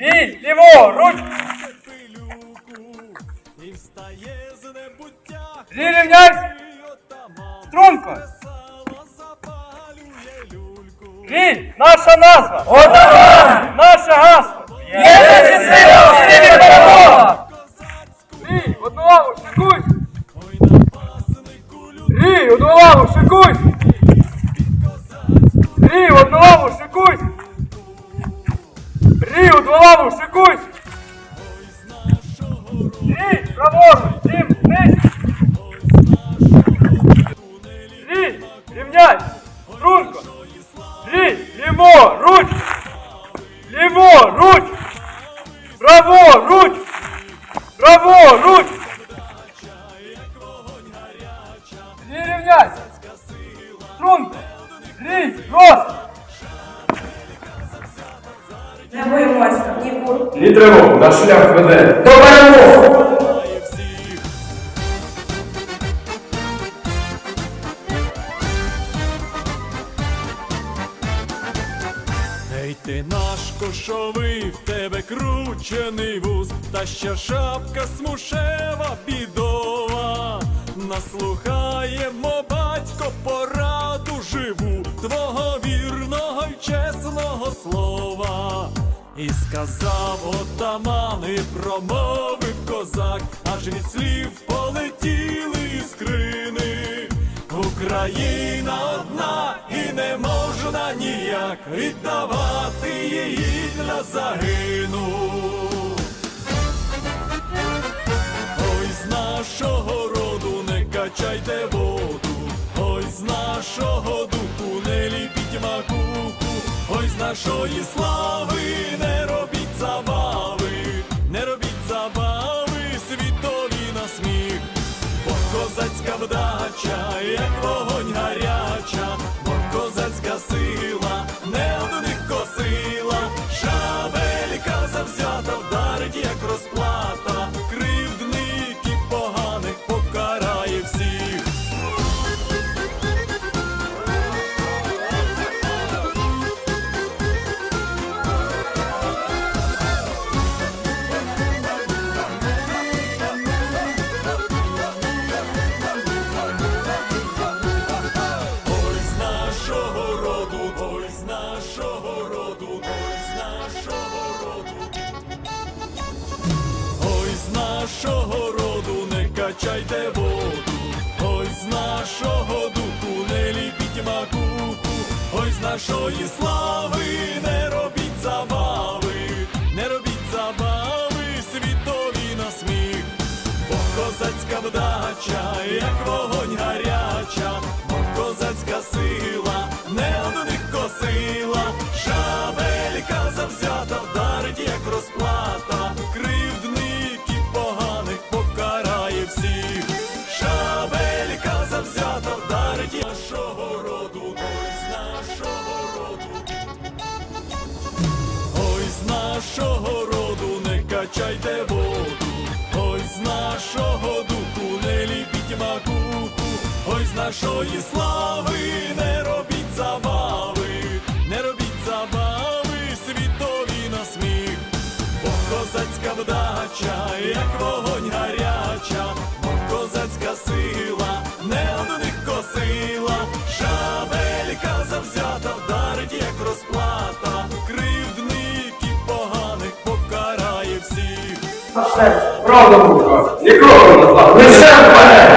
Гіль, ліворуч! Рівняйсь! Струнко! Гіль, наша назва! Одна! Наше гасло! Єдині сила в силі перемога! Гіль, одну лаву, шикуй! Гіль, одну лаву, шикуй! Гіль, одну лаву, шикуй! Гіль, одну лаву, шикуй! Струнко! Гіль, рост! Не боїмося, нікуди. Ні тривог, наш шлях веде до перемоги! Ти наш кошовий, в тебе кручений вуз, та ще шапка смушева бідова. Наслухаємо, батько, пораду І сказав отаман, і промовив козак, аж від слів полетіли іскрини. Україна одна і не можна ніяк віддавати її для загину. Ой, з нашого роду не качайте воду, ой, з нашого нашої слави не робіть забави, не робіть забави, світові на сміх. Бо козацька вдача, як вогонь гаряча, нашого роду не качайте воду, ой, з нашого духу не ліпіть макуху, ой, з нашої слави не робіть забави, не робіть забави, світові на сміх. Бо козацька вдача, як вогонь гаряча, бо козацька сила не одних косила, качайте воду, ой, з нашого духу не ліпіть макуху, ой, з нашої слави не робіть забави, не робіть забави, світові на сміх, бо козацька вдача, як вогонь всіх. Правда, лише вперед!